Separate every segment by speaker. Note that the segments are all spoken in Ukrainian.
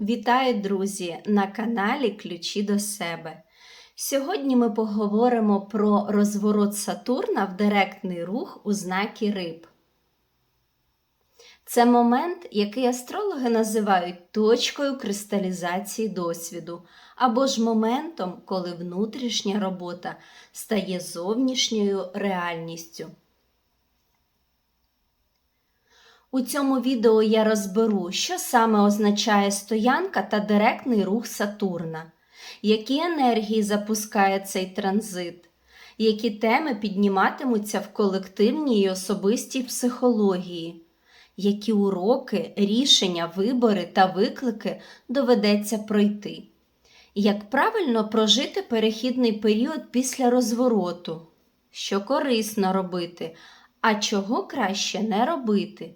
Speaker 1: Вітаю, друзі, на каналі Ключі до себе. Сьогодні ми поговоримо про розворот Сатурна в директний рух у знакі риб. Це момент, який астрологи називають точкою кристалізації досвіду, або ж моментом, коли внутрішня робота стає зовнішньою реальністю. У цьому відео я розберу, що саме означає стоянка та директний рух Сатурна, які енергії запускає цей транзит, які теми підніматимуться в колективній і особистій психології, які уроки, рішення, вибори та виклики доведеться пройти, як правильно прожити перехідний період після розвороту, що корисно робити, а чого краще не робити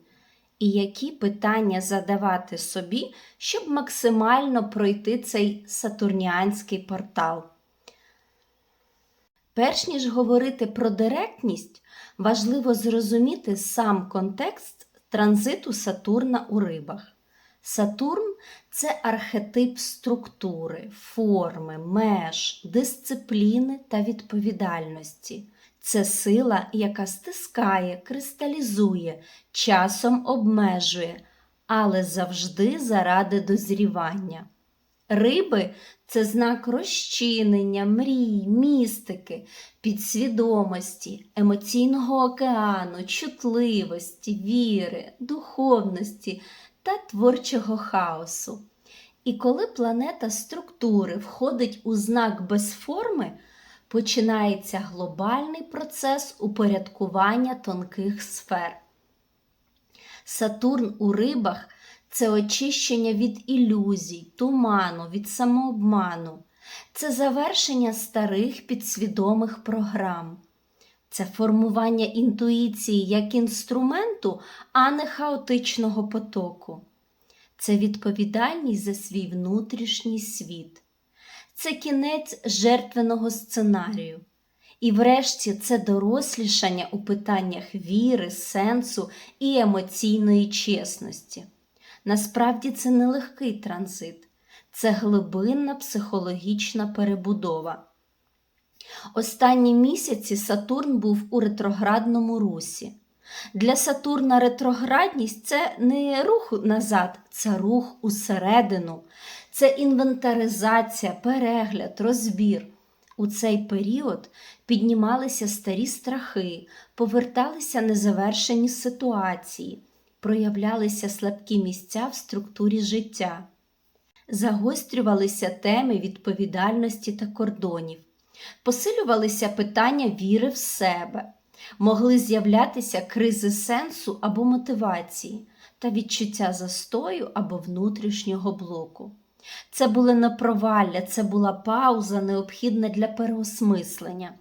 Speaker 1: і які питання задавати собі, щоб максимально пройти цей сатурніанський портал. Перш ніж говорити про директність, важливо зрозуміти сам контекст транзиту Сатурна у рибах. Сатурн це архетип структури, форми, меж, дисципліни та відповідальності. Це сила, яка стискає, кристалізує, часом обмежує, але завжди заради дозрівання. Риби це знак розчинення, мрій, містики, підсвідомості, емоційного океану, чутливості, віри, духовності та творчого хаосу. І коли планета структури входить у знак без форми, починається глобальний процес упорядкування тонких сфер. Сатурн у рибах це очищення від ілюзій, туману, від самообману, це завершення старих підсвідомих програм, це формування інтуїції як інструменту, а не хаотичного потоку. Це відповідальність за свій внутрішній світ це кінець жертвеного сценарію. І врешті це дорослішання у питаннях віри, сенсу і емоційної чесності. Насправді це не легкий транзит, це глибинна психологічна перебудова. Останні місяці Сатурн був у ретроградному русі. Для Сатурна ретроградність це не рух назад, це рух усередину, це інвентаризація, перегляд, розбір. У цей період піднімалися старі страхи, поверталися незавершені ситуації, проявлялися слабкі місця в структурі життя, загострювалися теми відповідальності та кордонів, посилювалися питання віри в себе, могли з'являтися кризи сенсу або мотивації та відчуття застою або внутрішнього блоку. Це були не провалля, це була пауза, необхідна для переосмислення.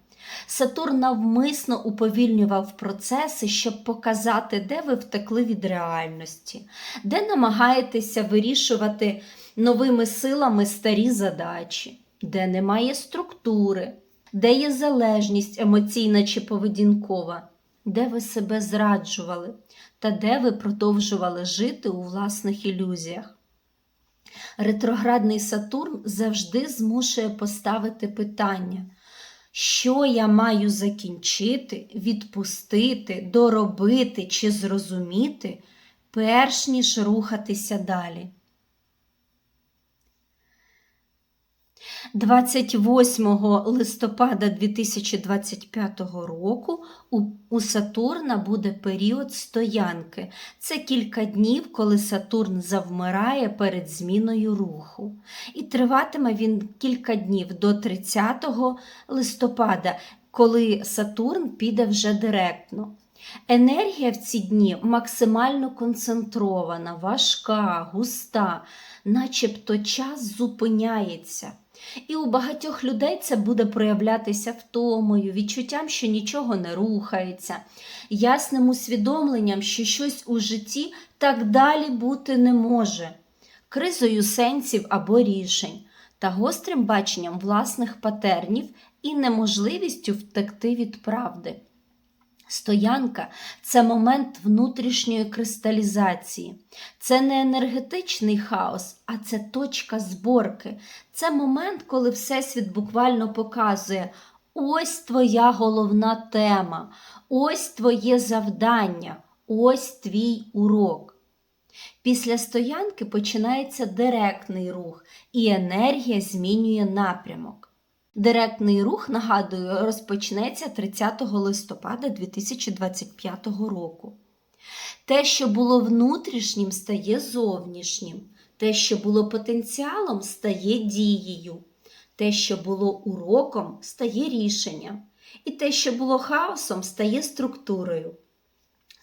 Speaker 1: Сатурн навмисно уповільнював процеси, щоб показати, де ви втекли від реальності, де намагаєтеся вирішувати новими силами старі задачі, де немає структури, де є залежність емоційна чи поведінкова, де ви себе зраджували та де ви продовжували жити у власних ілюзіях. Ретроградний Сатурн завжди змушує поставити питання, що я маю закінчити, відпустити, доробити чи зрозуміти, перш ніж рухатися далі. 28 листопада 2025 року у Сатурна буде період стоянки. Це кілька днів, коли Сатурн завмирає перед зміною руху. І триватиме він кілька днів до 30 листопада, коли Сатурн піде вже директно. Енергія в ці дні максимально концентрована, важка, густа, начебто час зупиняється. І у багатьох людей це буде проявлятися втомою, відчуттям, що нічого не рухається, ясним усвідомленням, що щось у житті так далі бути не може, кризою сенсів або рішень та гострим баченням власних патернів і неможливістю втекти від правди. Стоянка це момент внутрішньої кристалізації. Це не енергетичний хаос, а це точка зборки. Це момент, коли Всесвіт буквально показує: ось твоя головна тема, ось твоє завдання, ось твій урок. Після стоянки починається директний рух, і енергія змінює напрямок. Директний рух, нагадую, розпочнеться 30 листопада 2025 року. Те, що було внутрішнім, стає зовнішнім. Те, що було потенціалом, стає дією. Те, що було уроком, стає рішенням. І те, що було хаосом, стає структурою.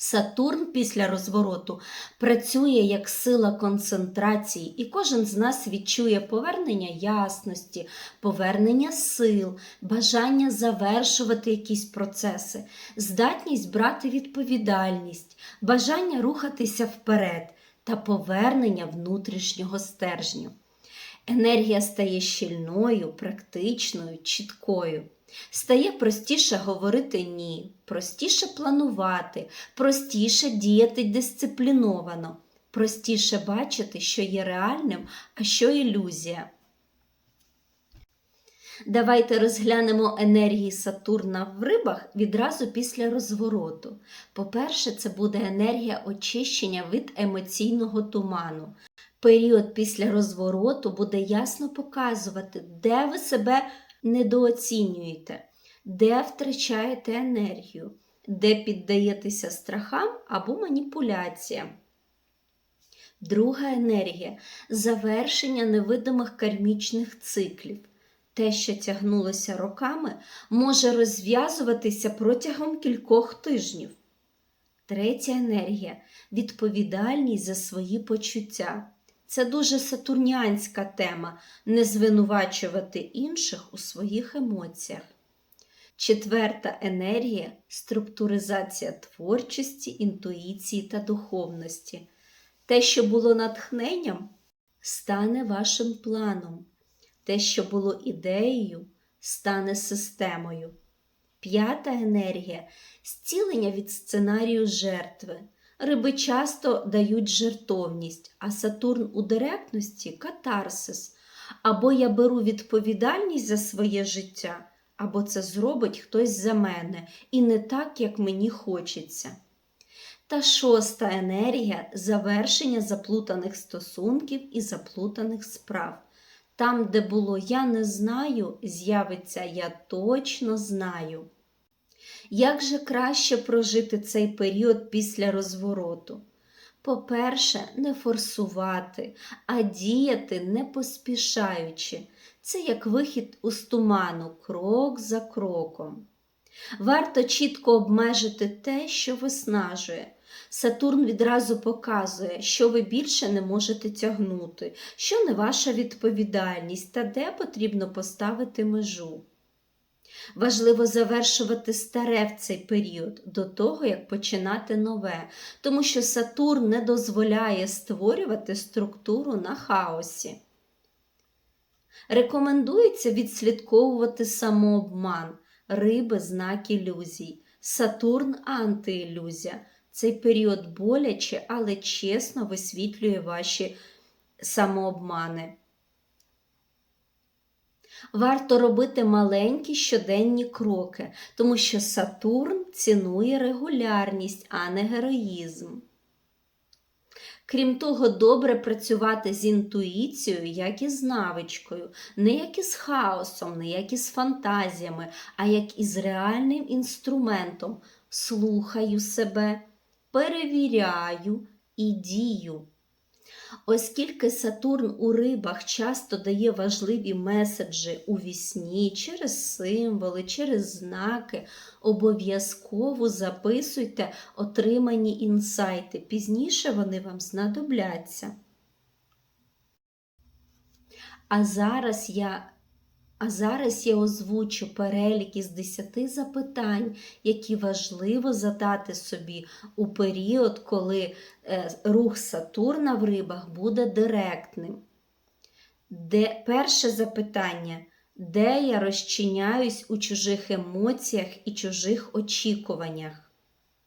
Speaker 1: Сатурн після розвороту працює як сила концентрації, і кожен з нас відчує повернення ясності, повернення сил, бажання завершувати якісь процеси, здатність брати відповідальність, бажання рухатися вперед та повернення внутрішнього стержню. Енергія стає щільною, практичною, чіткою. Стає простіше говорити ні, простіше планувати, простіше діяти дисципліновано, простіше бачити, що є реальним, а що ілюзія. Давайте розглянемо енергії Сатурна в рибах відразу після розвороту. По-перше, це буде енергія очищення від емоційного туману. Період після розвороту буде ясно показувати, де ви себе недооцінюєте, де втрачаєте енергію, де піддаєтеся страхам або маніпуляціям. Друга енергія завершення невидимих кармічних циклів. Те, що тягнулося роками, може розв'язуватися протягом кількох тижнів. Третя енергія відповідальність за свої почуття. Це дуже сатурнянська тема не звинувачувати інших у своїх емоціях. Четверта енергія структуризація творчості, інтуїції та духовності. Те, що було натхненням, стане вашим планом. Те, що було ідеєю, стане системою. П'ята енергія зцілення від сценарію жертви. Риби часто дають жертовність, а Сатурн у директності катарсис. Або я беру відповідальність за своє життя, або це зробить хтось за мене, і не так, як мені хочеться. Та шоста енергія завершення заплутаних стосунків і заплутаних справ. Там, де було я не знаю, з'явиться я точно знаю. Як же краще прожити цей період після розвороту? По-перше, не форсувати, а діяти не поспішаючи. Це як вихід у туману, крок за кроком. Варто чітко обмежити те, що виснажує. Сатурн відразу показує, що ви більше не можете тягнути, що не ваша відповідальність та де потрібно поставити межу. Важливо завершувати старе в цей період до того, як починати нове, тому що Сатурн не дозволяє створювати структуру на хаосі. Рекомендується відслідковувати самообман, риби знак ілюзій, Сатурн антиілюзія. Цей період боляче, але чесно висвітлює ваші самообмани. Варто робити маленькі щоденні кроки, тому що Сатурн цінує регулярність, а не героїзм. Крім того, добре працювати з інтуїцією, як і з навичкою, не як із хаосом, не як із фантазіями, а як із реальним інструментом. Слухаю себе, перевіряю і дію. Оскільки Сатурн у рибах часто дає важливі меседжі у вісні через символи, через знаки, обов'язково записуйте отримані інсайти. Пізніше вони вам знадобляться. А зараз я а зараз я озвучу перелік із 10 запитань, які важливо задати собі у період, коли е, рух Сатурна в рибах буде директним. Де, Перше запитання, де я розчиняюсь у чужих емоціях і чужих очікуваннях?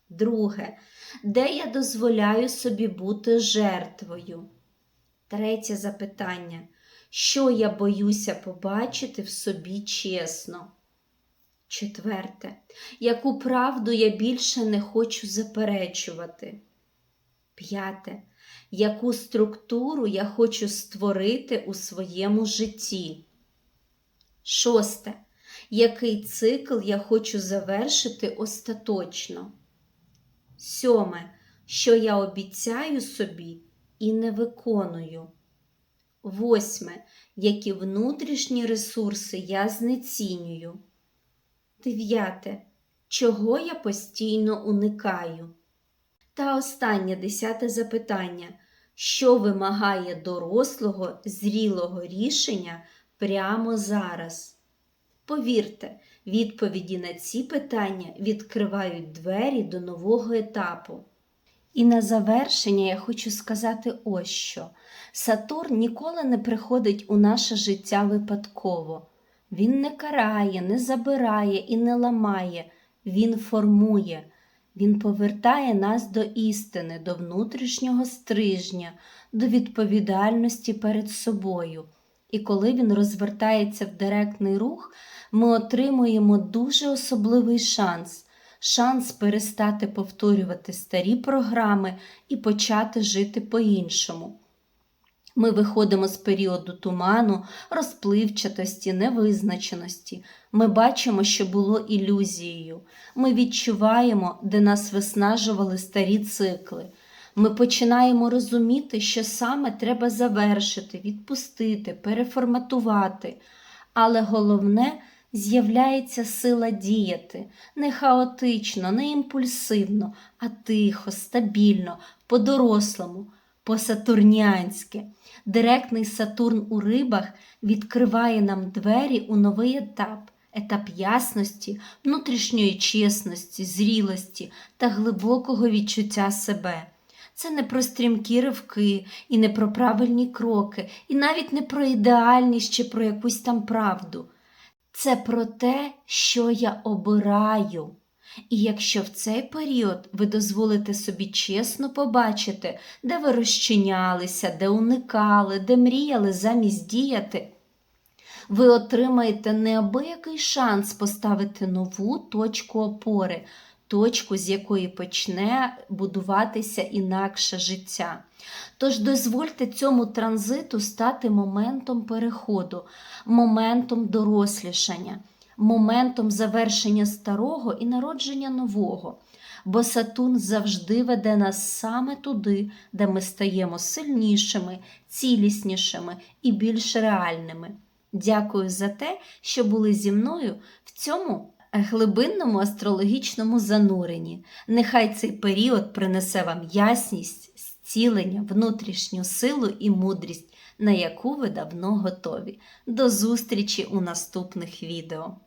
Speaker 1: Друге. Де я дозволяю собі бути жертвою? Третє запитання. Що я боюся побачити в собі чесно? Четверте. Яку правду я більше не хочу заперечувати? П'яте. Яку структуру я хочу створити у своєму житті? Шосте. Який цикл я хочу завершити остаточно? Сьоме. Що я обіцяю собі і не виконую? Восьме. Які внутрішні ресурси я знецінюю? Дев'яте. Чого я постійно уникаю? Та останнє десяте запитання. Що вимагає дорослого, зрілого рішення прямо зараз? Повірте, відповіді на ці питання відкривають двері до нового етапу. І на завершення я хочу сказати ось що. Сатурн ніколи не приходить у наше життя випадково. Він не карає, не забирає і не ламає, він формує. Він повертає нас до істини, до внутрішнього стрижня, до відповідальності перед собою. І коли він розвертається в директний рух, ми отримуємо дуже особливий шанс шанс перестати повторювати старі програми і почати жити по-іншому. Ми виходимо з періоду туману, розпливчатості, невизначеності. Ми бачимо, що було ілюзією. Ми відчуваємо, де нас виснажували старі цикли. Ми починаємо розуміти, що саме треба завершити, відпустити, переформатувати. Але головне з'являється сила діяти не хаотично, не імпульсивно, а тихо, стабільно, по-дорослому, по-сатурнянськи. Директний Сатурн у рибах відкриває нам двері у новий етап, етап ясності, внутрішньої чесності, зрілості та глибокого відчуття себе. Це не про стрімкі ривки, і не про правильні кроки, і навіть не про ідеальність чи про якусь там правду. Це про те, що я обираю. І якщо в цей період ви дозволите собі чесно побачити, де ви розчинялися, де уникали, де мріяли замість діяти, ви отримаєте неабиякий шанс поставити нову точку опори, точку, з якої почне будуватися інакше життя. Тож дозвольте цьому транзиту стати моментом переходу, моментом дорослішання, моментом завершення старого і народження нового. Бо Сатурн завжди веде нас саме туди, де ми стаємо сильнішими, ціліснішими і більш реальними. Дякую за те, що були зі мною в цьому глибинному астрологічному зануренні. Нехай цей період принесе вам ясність, зцілення, внутрішню силу і мудрість, на яку ви давно готові. До зустрічі у наступних відео!